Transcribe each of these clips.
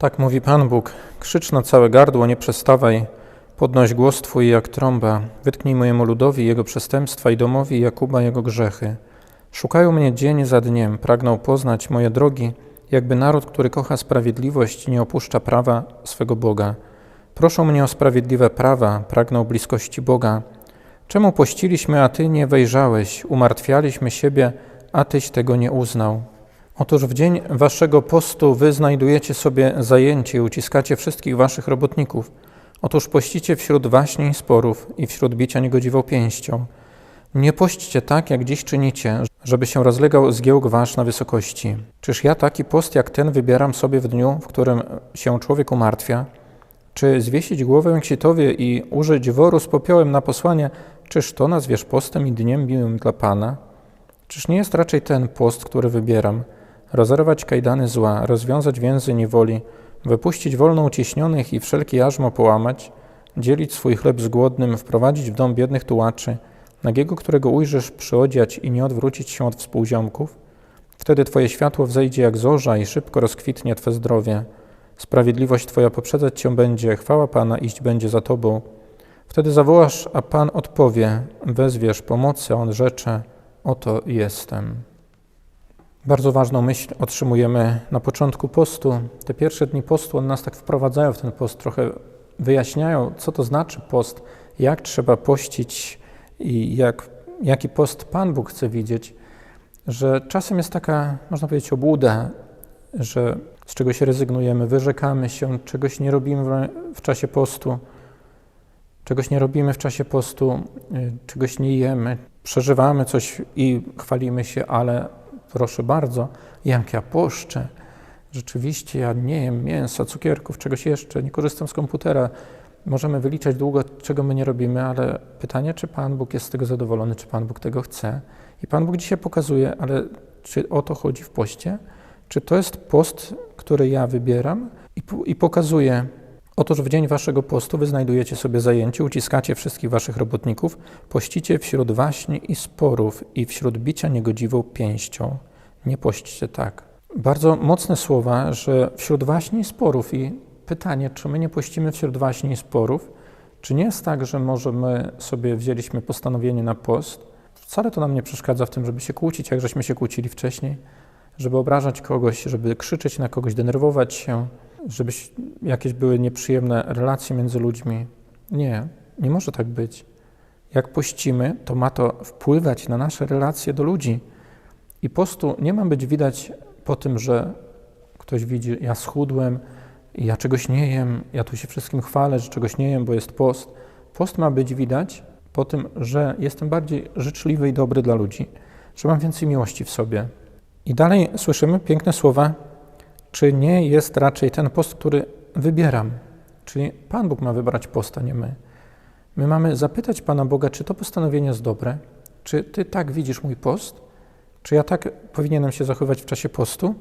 Tak mówi Pan Bóg, krzycz na całe gardło, nie przestawaj, podnoś głos Twój jak trąba, wytknij mojemu ludowi jego przestępstwa i domowi Jakuba jego grzechy. Szukają mnie dzień za dniem, pragną poznać moje drogi, jakby naród, który kocha sprawiedliwość, nie opuszcza prawa swego Boga. Proszą mnie o sprawiedliwe prawa, pragną bliskości Boga. Czemu pościliśmy, a Ty nie wejrzałeś, umartwialiśmy siebie, a Tyś tego nie uznał? Otóż w dzień waszego postu wy znajdujecie sobie zajęcie uciskacie wszystkich waszych robotników. Otóż pościcie wśród waśni i sporów i wśród bicia niegodziwą pięścią. Nie pośćcie tak, jak dziś czynicie, żeby się rozlegał zgiełk wasz na wysokości. Czyż ja taki post jak ten wybieram sobie w dniu, w którym się człowiek umartwia? Czy zwiesić głowę ksitowie i użyć woru z popiołem na posłanie, czyż to nazwiesz postem i dniem miłym dla Pana? Czyż nie jest raczej ten post, który wybieram – rozerwać kajdany zła, rozwiązać więzy niewoli, wypuścić wolną uciśnionych i wszelkie jarzmo połamać, dzielić swój chleb z głodnym, wprowadzić w dom biednych tułaczy, nagiego, którego ujrzysz, przyodziać i nie odwrócić się od współziomków? Wtedy Twoje światło wzejdzie jak zorza i szybko rozkwitnie Twe zdrowie. Sprawiedliwość Twoja poprzedzać Cię będzie, chwała Pana iść będzie za Tobą. Wtedy zawołasz, a Pan odpowie, wezwiesz pomocy, a On rzecze, oto jestem. Bardzo ważną myśl otrzymujemy na początku postu. Te pierwsze dni postu, one nas tak wprowadzają w ten post, trochę wyjaśniają, co to znaczy post, jak trzeba pościć i jak, jaki post Pan Bóg chce widzieć. Że czasem jest taka, można powiedzieć, obłuda, że z czegoś rezygnujemy, wyrzekamy się, czegoś nie robimy w czasie postu, czegoś nie robimy w czasie postu, y, czegoś nie jemy, przeżywamy coś i chwalimy się, ale proszę bardzo, jak ja poszczę, rzeczywiście ja nie jem mięsa, cukierków, czegoś jeszcze, nie korzystam z komputera. Możemy wyliczać długo, czego my nie robimy, ale pytanie, czy Pan Bóg jest z tego zadowolony, czy Pan Bóg tego chce. I Pan Bóg dzisiaj pokazuje, ale czy o to chodzi w poście? Czy to jest post, który ja wybieram i, i pokazuje, Otóż w dzień waszego postu wy znajdujecie sobie zajęcie, uciskacie wszystkich waszych robotników, pościcie wśród waśni i sporów i wśród bicia niegodziwą pięścią. Nie pośćcie tak. Bardzo mocne słowa, że wśród waśni sporów i pytanie, czy my nie pościmy wśród waśni sporów, czy nie jest tak, że może my sobie wzięliśmy postanowienie na post, wcale to nam nie przeszkadza w tym, żeby się kłócić, jak żeśmy się kłócili wcześniej, żeby obrażać kogoś, żeby krzyczeć na kogoś, denerwować się, żeby jakieś były nieprzyjemne relacje między ludźmi. Nie, nie może tak być. Jak pościmy, to ma to wpływać na nasze relacje do ludzi. I postu nie ma być widać po tym, że ktoś widzi, ja schudłem, ja czegoś nie jem, ja tu się wszystkim chwalę, że czegoś nie jem, bo jest post. Post ma być widać po tym, że jestem bardziej życzliwy i dobry dla ludzi, że mam więcej miłości w sobie. I dalej słyszymy piękne słowa czy nie jest raczej ten post, który wybieram? Czyli Pan Bóg ma wybrać post, a nie my. My mamy zapytać Pana Boga, czy to postanowienie jest dobre? Czy Ty tak widzisz mój post? Czy ja tak powinienem się zachowywać w czasie postu?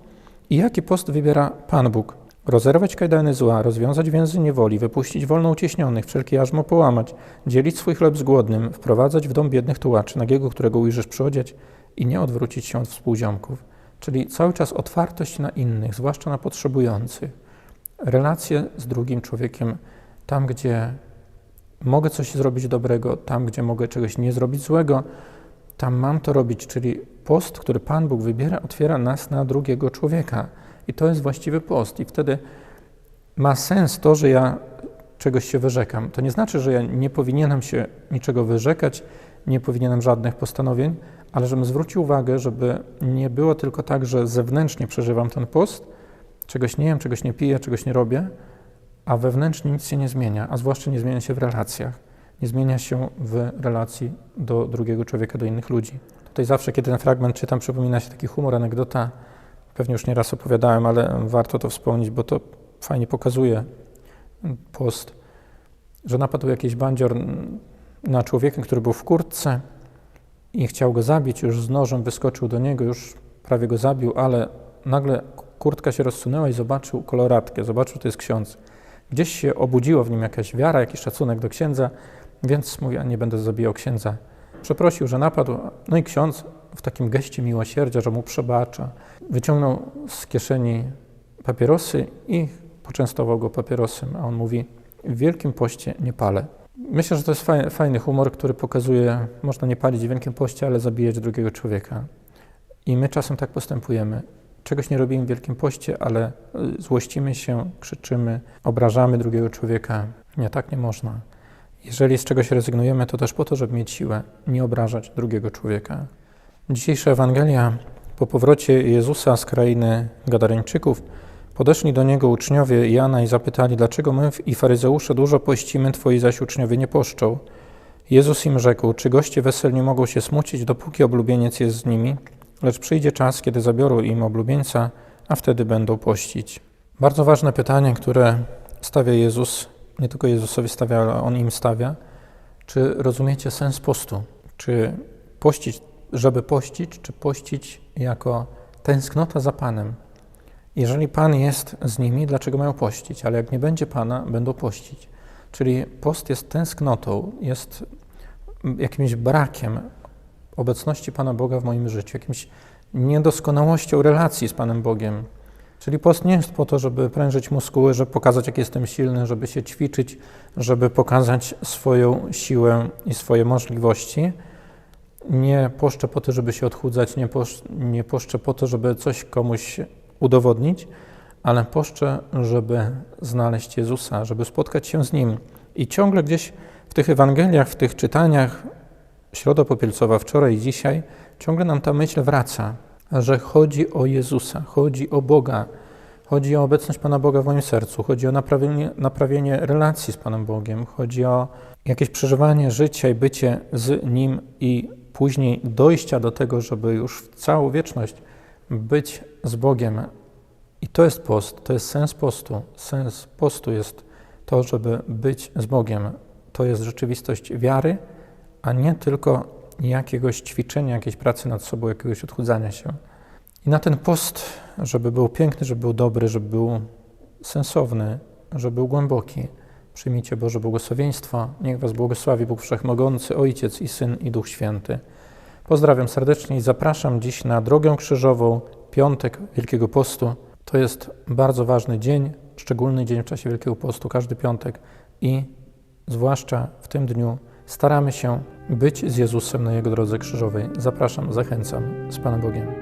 I jaki post wybiera Pan Bóg? Rozerwać kajdany zła, rozwiązać więzy niewoli, wypuścić wolno ucieśnionych, wszelkie jarzmo połamać, dzielić swój chleb z głodnym, wprowadzać w dom biednych tułaczy, nagiego, którego ujrzysz przyodziać i nie odwrócić się od współziomków. Czyli cały czas otwartość na innych, zwłaszcza na potrzebujących. Relacje z drugim człowiekiem, tam gdzie mogę coś zrobić dobrego, tam gdzie mogę czegoś nie zrobić złego, tam mam to robić. Czyli post, który Pan Bóg wybiera, otwiera nas na drugiego człowieka. I to jest właściwy post. I wtedy ma sens to, że ja czegoś się wyrzekam. To nie znaczy, że ja nie powinienem się niczego wyrzekać, nie powinienem żadnych postanowień, ale żebym zwrócił uwagę, żeby nie było tylko tak, że zewnętrznie przeżywam ten post, czegoś nie jem, czegoś nie piję, czegoś nie robię, a wewnętrznie nic się nie zmienia, a zwłaszcza nie zmienia się w relacjach. Nie zmienia się w relacji do drugiego człowieka, do innych ludzi. Tutaj zawsze, kiedy ten fragment czytam, przypomina się taki humor, anegdota. Pewnie już nieraz opowiadałem, ale warto to wspomnieć, bo to fajnie pokazuje post, że napadł jakiś bandzior na człowieka, który był w kurtce, i chciał go zabić, już z nożem wyskoczył do niego, już prawie go zabił, ale nagle kurtka się rozsunęła i zobaczył koloratkę, zobaczył, to jest ksiądz. Gdzieś się obudziło w nim jakaś wiara, jakiś szacunek do księdza, więc mówi, a nie będę zabijał księdza. Przeprosił, że napadł, no i ksiądz w takim geście miłosierdzia, że mu przebacza, wyciągnął z kieszeni papierosy i poczęstował go papierosem, a on mówi: W Wielkim Poście nie palę. Myślę, że to jest fajny, humor, który pokazuje, można nie palić w Wielkim Poście, ale zabijać drugiego człowieka. I my czasem tak postępujemy. Czegoś nie robimy w Wielkim Poście, ale y, złościmy się, krzyczymy, obrażamy drugiego człowieka. Nie, tak nie można. Jeżeli z czegoś rezygnujemy, to też po to, żeby mieć siłę, nie obrażać drugiego człowieka. Dzisiejsza Ewangelia po powrocie Jezusa z krainy Gadareńczyków podeszli do Niego uczniowie Jana i zapytali, dlaczego my i faryzeusze dużo pościmy, Twoi zaś uczniowie nie poszczą. Jezus im rzekł, czy goście weselni mogą się smucić, dopóki oblubieniec jest z nimi, lecz przyjdzie czas, kiedy zabiorą im oblubieńca, a wtedy będą pościć. Bardzo ważne pytanie, które stawia Jezus, nie tylko Jezusowi stawia, ale On im stawia. Czy rozumiecie sens postu? Czy pościć, żeby pościć, czy pościć jako tęsknota za Panem? Jeżeli Pan jest z nimi, dlaczego mają pościć? Ale jak nie będzie Pana, będą pościć. Czyli post jest tęsknotą, jest jakimś brakiem obecności Pana Boga w moim życiu, jakimś niedoskonałością relacji z Panem Bogiem. Czyli post nie jest po to, żeby prężyć muskuły, żeby pokazać, jak jestem silny, żeby się ćwiczyć, żeby pokazać swoją siłę i swoje możliwości. Nie poszczę po to, żeby się odchudzać, nie, posz, nie poszczę po to, żeby coś komuś udowodnić, ale poszczę, żeby znaleźć Jezusa, żeby spotkać się z Nim. I ciągle gdzieś w tych Ewangeliach, w tych czytaniach, środa popielcowa, wczoraj i dzisiaj, ciągle nam ta myśl wraca, że chodzi o Jezusa, chodzi o Boga, chodzi o obecność Pana Boga w moim sercu, chodzi o naprawienie, naprawienie relacji z Panem Bogiem, chodzi o jakieś przeżywanie życia i bycie z Nim i później dojścia do tego, żeby już w całą wieczność być z Bogiem. I to jest post, to jest sens postu. Sens postu jest to, żeby być z Bogiem. To jest rzeczywistość wiary, a nie tylko jakiegoś ćwiczenia, jakiejś pracy nad sobą, jakiegoś odchudzania się. I na ten post, żeby był piękny, żeby był dobry, żeby był sensowny, żeby był głęboki, przyjmijcie Boże błogosławieństwo. Niech Was błogosławi Bóg Wszechmogący, Ojciec i Syn i Duch Święty. Pozdrawiam serdecznie i zapraszam dziś na drogę krzyżową, piątek Wielkiego Postu. To jest bardzo ważny dzień, szczególny dzień w czasie Wielkiego Postu, każdy piątek i zwłaszcza w tym dniu staramy się być z Jezusem na Jego drodze krzyżowej. Zapraszam, zachęcam z Panem Bogiem.